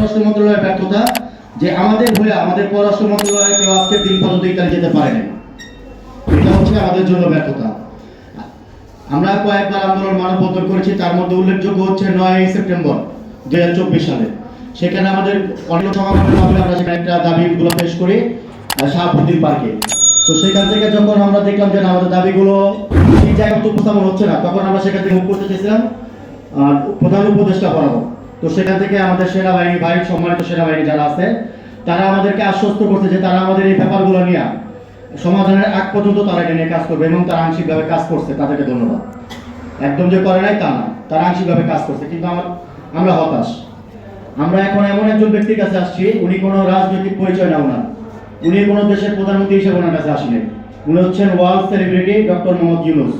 পররাষ্ট্র মন্ত্রণালয়ের ব্যর্থতা যে আমাদের হয়ে আমাদের পররাষ্ট্র মন্ত্রণালয় কেউ আজকের দিন পর্যন্ত ইতালি যেতে পারেনি। এটা হচ্ছে আমাদের জন্য ব্যর্থতা। আমরা কয়েকবার আন্দোলন মানববন্ধন করেছি, তার মধ্যে উল্লেখযোগ্য হচ্ছে নয় সেপ্টেম্বর দুই হাজার চব্বিশ সালে। সেখানে আমাদের অন্য সমাগমের মাধ্যমে আমরা সেখানে একটা দাবিগুলো পেশ করি শাহাবুদ্দিন পার্কে। তো সেখান থেকে যখন আমরা দেখলাম যে আমাদের দাবিগুলো ঠিক জায়গায় মতো উপস্থাপন হচ্ছে না, তখন আমরা সেখান থেকে মুখ করতে চেয়েছিলাম প্রধান উপদেষ্টা বরাবর। তো সেখান থেকে আমাদের সেনাবাহিনী ভাই সম্মানিত সেনাবাহিনী যারা আছে, তারা আমাদেরকে আশ্বস্ত করছে যে তারা আমাদের এই ব্যাপারগুলো নিয়ে সমাধানের আগ পর্যন্ত তারা এটা নিয়ে কাজ করবে এবং তারা আংশিকভাবে কাজ করছে। তাদেরকে ধন্যবাদ। একদম যে করে নাই তা না, তারা আংশিকভাবে কাজ করছে। কিন্তু আমার, আমরা হতাশ। আমরা এখন এমন একজন ব্যক্তির কাছে আসছি, উনি কোনো রাজনৈতিক পরিচয় না ওনার। উনি কোনো দেশের প্রধানমন্ত্রী হিসেবে ওনার কাছে আসেন। উনি হচ্ছেন world celebrity doctor Mohammad Yunus,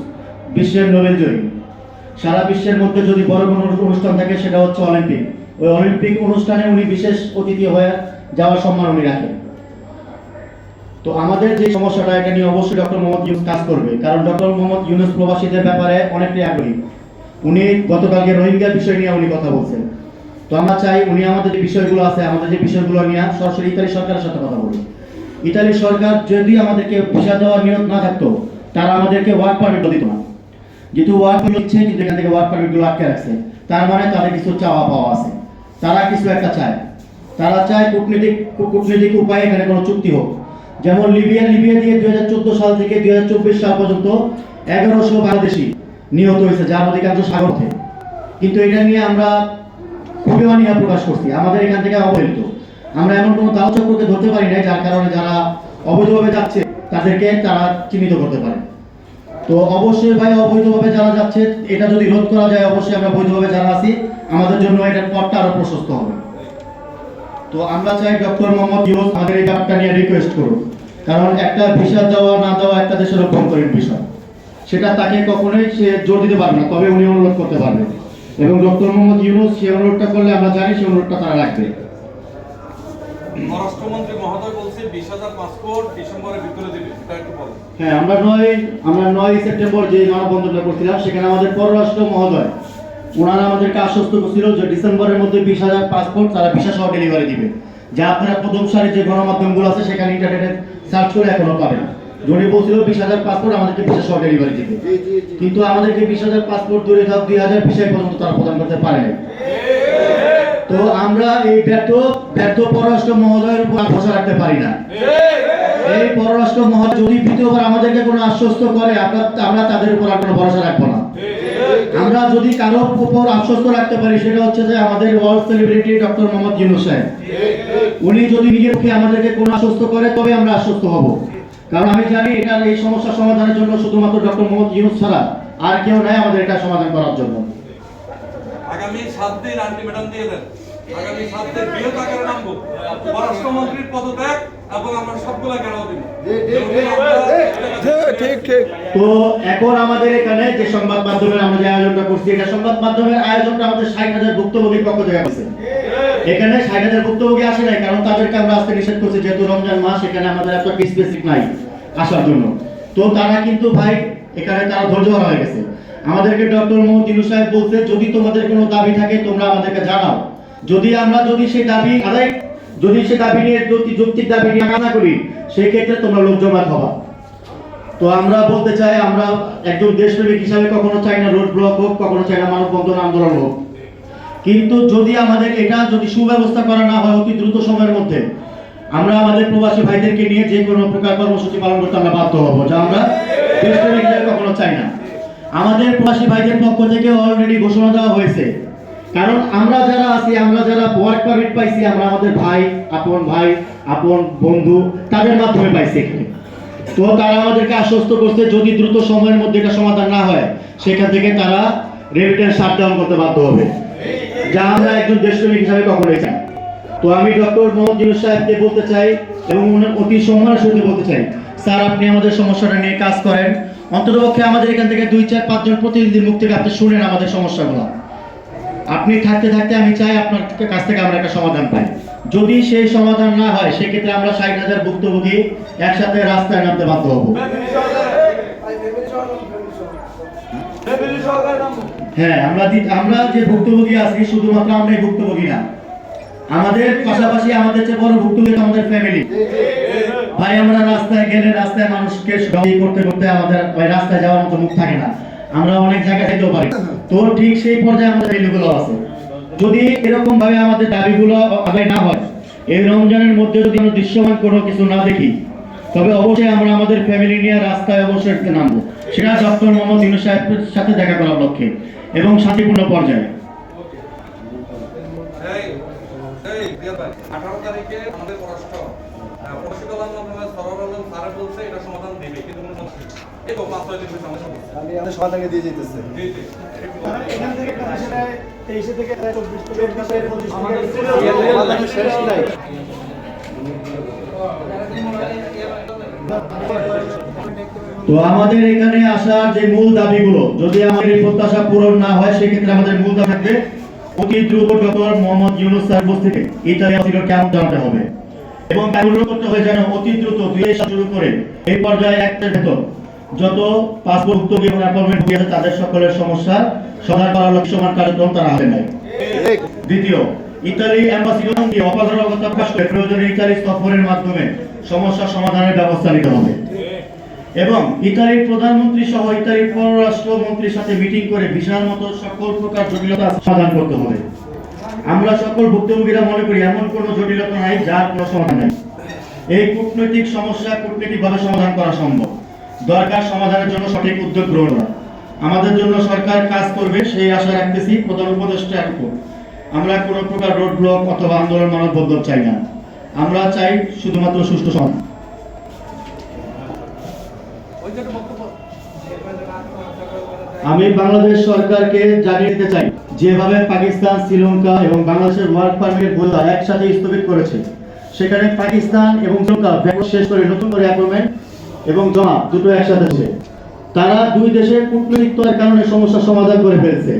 বিশ্বের নোবেল জয়ী। সারা বিশ্বের মধ্যে যদি বড় কোনো অনুষ্ঠান থাকে, সেটা হচ্ছে অলিম্পিক। ওই অলিম্পিক অনুষ্ঠানে উনি বিশেষ অতিথি হয়ে যাওয়ার সম্মান উনি রাখেন। তো আমাদের যে সমস্যাটা, এটা নিয়ে অবশ্যই ডক্টর মোহাম্মদ ইউনুস কাজ করবে। কারণ ডক্টর মোহাম্মদ ইউনুস প্রবাসীদের ব্যাপারে অনেকটাই আগ্রহী। উনি গতকালকে রোহিঙ্গা বিষয় নিয়ে উনি কথা বলছেন। তো আমরা চাই উনি আমাদের যে বিষয়গুলো আছে, আমাদের যে বিষয়গুলো নিয়ে সরাসরি ইতালি সরকারের সাথে কথা বলুন ইতালি সরকার যদি আমাদেরকে ভিসা দেওয়ার নিয়ত না থাকতো, তারা আমাদেরকে ওয়ার্ক পারমিট দিত না। যেহেতু ওয়ার্ক হচ্ছে কিন্তু এখান থেকে ওয়ার্ক পারমিটগুলো আটকে রাখছে। তার মানে তাদের কিছু চাওয়া পাওয়া আছে। তারা কিছু একটা চায়। তারা চায় কূটনীতিক কূটনীতিক উপায়ে এখানে কোনো চুক্তি হোক। যেমন লিবিয়া লিবিয়া দিয়ে দুই হাজার চোদ্দ সাল থেকে দুই হাজার চব্বিশ সাল পর্যন্ত এগারোশো বাংলাদেশি নিহত হয়েছে, যার অধিকাংশ সাগরতে। কিন্তু এটা নিয়ে আমরা খুবই অনীহা প্রকাশ করছি। আমাদের এখান থেকে অবহেলিত। আমরা এমন কোনো দাও চক্রকে ধরতে পারি না যার কারণে যারা অবৈধভাবে যাচ্ছে, তাদেরকে তারা চিহ্নিত করতে পারে। তো অবশ্যই ভাই অবৈধভাবে যারা যাচ্ছে, এটা যদি রোধ করা যায়, অবশ্যই আমরা বৈধভাবে যারা আছি, আমাদের জন্য এটার পথটা আরও প্রশস্ত হবে। তো আমরা চাই ডক্টর মোহাম্মদ ইউনুস আমাদের এই ব্যাপারটা নিয়ে রিকোয়েস্ট করুন কারণ একটা ভিসা দেওয়া, না দেওয়া একটা দেশের অভ্যন্তরীণ বিষয় সেটা তাকে কখনোই সে জোর দিতে পারবে না, তবে উনি অনুরোধ করতে পারবে। এবং ডক্টর মোহাম্মদ ইউনুস সে অনুরোধটা করলে আমরা জানি সে অনুরোধটা তারা রাখবে। পররাষ্ট্রমন্ত্রী মহোদয় বলছে বিশ হাজার পাসপোর্ট ডিসেম্বরের ভিতরে দেবে একটু বলেন। হ্যাঁ আমরা নয় আমরা নয় সেপ্টেম্বর যে মানববন্ধনটা করছিলাম সেখানে আমাদের পররাষ্ট্র মহোদয় ওনারা আমাদেরকে আশ্বস্ত করছিল যে ডিসেম্বরের মধ্যে বিশ হাজার পাসপোর্ট তারা ভিসা সহ ডেলিভারি দিবে। যা আপনারা প্রথম সারির যে গণমাধ্যমগুলো আছে সেখানে ইন্টারনেটে সার্চ করে এখনও পাবেন। উনি বলছিল বিশ হাজার পাসপোর্ট আমাদেরকে ভিসা সহ ডেলিভারি দিবে। কিন্তু আমাদেরকে বিশ হাজার পাসপোর্ট দূরে থাক দুই হাজার ভিসায় পর্যন্ত তারা প্রদান করতে পারে। তো আমরা এই ব্যর্থ ব্যর্থ পররাষ্ট্র মহোদয়ের উপর ভরসা রাখতে পারি না। এই পররাষ্ট্র মহল যদি দ্বিতীয়বার আমাদেরকে কোনো আশ্বস্ত করে, আমরা আমরা তাদের উপর আর কোনো ভরসা রাখব না। আমরা যদি কারও উপর আশ্বস্ত রাখতে পারি, সেটা হচ্ছে যে আমাদের world celebrity doctor Mohammad Yunus সাহেব। উনি যদি নিজের পক্ষে আমাদেরকে কোনো আশ্বস্ত করে, তবে আমরা আশ্বস্ত হব। কারণ আমি জানি এটার এই সমস্যা সমাধানের জন্য শুধুমাত্র ডক্টর মোহাম্মদ ইউনুস ছাড়া আর কেউ নাই আমাদের এটা সমাধান করার জন্য। আগামী সাত দিন আলটিমেটাম দিয়ে দেন। আগামী সাত দিন বৃহৎ আকারে নামবো। পররাষ্ট্রমন্ত্রীর পদত্যাগ এবং আমরা সবগুলা কেন দিব। ঠিক ঠিক। তো এখন আমাদের এখানে যে সংবাদ মাধ্যমের আমরা যে আয়োজনটা করছি এটা সংবাদ মাধ্যমের আয়োজনটা আমাদের ষাট হাজার ভুক্তভোগীর পক্ষ থেকে আছে এখানে ষাট হাজার ভুক্তভোগী আসে নাই কারণ তাদেরকে আমরা আজকে নিষেধ করছি যেহেতু রমজান মাস এখানে আমাদের এত স্পেসিফিক নাই আসার জন্য। তো তারা কিন্তু ভাই এখানে তারা ধৈর্য হারা হয়ে গেছে। আমাদেরকে ডক্টর মোহাম্মদ সাহেব বলছে, যদি তোমাদের কোনো দাবি থাকে, তোমরা আমাদেরকে জানাও। যদি আমরা যদি সেই দাবি আদায় যদি সে দাবি নিয়ে যদি যৌক্তিক দাবি নিয়ে না করি সেই ক্ষেত্রে তোমরা লোক জমা হবা। তো আমরা বলতে চাই, আমরা একজন দেশপ্রেমিক হিসাবে কখনো চাই না রোড ব্লক হোক, কখনো চাই না মানববন্ধন আন্দোলন হোক। কিন্তু যদি আমাদের এটা যদি সুব্যবস্থা করা না হয় অতি দ্রুত সময়ের মধ্যে, আমরা আমাদের প্রবাসী ভাইদেরকে নিয়ে যে কোনো প্রকার কর্মসূচি পালন করতে আমরা বাধ্য হব, যা আমরা দেশপ্রেমিক হিসাবে কখনো চাই না। আমাদের প্রবাসী ভাইদের পক্ষ থেকে অলরেডি ঘোষণা দেওয়া হয়েছে। কারণ আমরা যারা আছি, আমরা যারা ওয়ার্ক পারমিট পাইছি, আমরা আমাদের ভাই, আপন ভাই, আপন বন্ধু, তাদের মাধ্যমে পাইছি এখানে। তো তারা আমাদেরকে আশ্বস্ত করছে, যদি দ্রুত সময়ের মধ্যে এটা সমাধান না হয়, সেখান থেকে তারা রেমিটেন্স শাটডাউন করতে বাধ্য হবে। যা আমরা একজন দেশপ্রেমিক হিসাবে কখনোই চাই তো আমি ডক্টর মোহাম্মদ ইউনুস সাহেবকে বলতে চাই এবং অতি সম্মানের সাথে বলতে চাই, স্যার, আপনি আমাদের সমস্যাটা নিয়ে কাজ করেন। অন্ততপক্ষে আমাদের এখান থেকে দুই, চার পাঁচজন প্রতিনিধির মুখ থেকে আপনি শুনেন আমাদের সমস্যাগুলো। আপনি থাকতে থাকতে আমি চাই আপনার কাছ থেকে আমরা একটা সমাধান পাই। যদি সেই সমাধান না হয়, সেক্ষেত্রে আমরা ষাট হাজার ভুক্তভোগী একসাথে রাস্তায় নামতে বাধ্য হব। হ্যাঁ আমরা আমরা যে ভুক্তভোগী আছি, শুধুমাত্র আমরাই ভুক্তভোগী না। আমাদের পাশাপাশি আমাদের চেয়ে বড় ভুক্তভোগী আমাদের ফ্যামিলি ভাই আমরা রাস্তায় গেলে রাস্তায় মানুষকে করতে করতে আমাদের ওই রাস্তায় যাওয়ার মতো মুখ থাকে না আমরা অনেক জায়গায় যেতেও পারি তো ঠিক সেই পর্যায়ে আমাদের ভ্যালুগুলো আছে যদি এরকম ভাবে আমাদের দাবিগুলো আদায় না হয় এই রমজানের মধ্যে যদি আমরা দৃশ্যমান কোনো কিছু না দেখি তবে অবশ্যই আমরা আমাদের ফ্যামিলি নিয়ে রাস্তায় অবশ্যই নামবো সেটা ডক্টর মোহাম্মদ ইউনুস সাহেবের সাথে দেখা করার লক্ষ্যে এবং শান্তিপূর্ণ পর্যায়ে 18 তারিখে আমাদের পররাষ্ট্র স্যারে বলছে এটা সমাধান দিবে। কিন্তু কোনো সমস্যা। এই তো পাঁচ ছয় দিন আমাদের সমস্যা আমি আমাদের সমাধানকে দিয়ে যেতেছে জি জি। এখান থেকে তেইশে থেকে চব্বিশ সমাধান শেষ নাই। তো আমাদের এখানে আসার যে মূল দাবিগুলো যদি আমাদের প্রত্যাশা পূরণ না হয় সেক্ষেত্রে আমাদের মূল দাবি থাকবে অতি দ্রুত ডক্টর মোহাম্মদ ইউনুস স্যার উপস্থিতি। ছিল কেমন জানাতে হবে? এবং অনুরোধ করতে হবে যেন অতি দ্রুত দুই শুরু করে। এই পর্যায়ে একটা ভেতর যত পাসপোর্ট ভুক্তভোগী এবং অ্যাপয়েন্টমেন্ট ভুগি তাদের সকলের সমস্যা সমাধান করার লক্ষ্য সমান কার্যক্রম তারা হাতে নেয়। দ্বিতীয়, ইতালি অ্যাম্বাসিডর দিয়ে অপারগতা প্রকাশ করে, প্রয়োজনে ইতালি সফরের মাধ্যমে সমস্যা সমাধানের ব্যবস্থা নিতে হবে। এবং ইতালির প্রধানমন্ত্রী সহ ইতালির পররাষ্ট্র মন্ত্রীর সাথে মিটিং করে ভিসার মতো সকল প্রকার জটিলতা সমাধান করতে হবে। আমরা সকল ভুক্তভোগীরা মনে করি এমন কোনো জটিলতা নাই, যার কোনো সমাধান নেই। এই কূটনৈতিক সমস্যা কূটনৈতিকভাবে সমাধান করা সম্ভব। দরকার সমাধানের জন্য সঠিক উদ্যোগ গ্রহণ করা। আমাদের জন্য সরকার কাজ করবে, সেই আশা রাখতেছি প্রধান উপদেষ্টা আমরা কোনো প্রকার রোড ব্লক অথবা আন্দোলন মানববন্ধন চাই না। আমরা চাই শুধুমাত্র সুষ্ঠু সমাধান। আমি বাংলাদেশ সরকারকে জানিয়ে দিতে চাই, যেভাবে পাকিস্তান, শ্রীলঙ্কা এবং বাংলাদেশের ওয়ার্ক পারমিটের বোঝা একসাথে স্থগিত করেছে, সেখানে পাকিস্তান এবং শ্রীলঙ্কা ব্যাপক শেষ করে নতুন করে অ্যাপয়েন্টমেন্ট এবং জমা দুটো একসাথে ছিল তারা দুই দেশের কূটনৈতিক তরের কারণে সমস্যার সমাধান করে ফেলছে।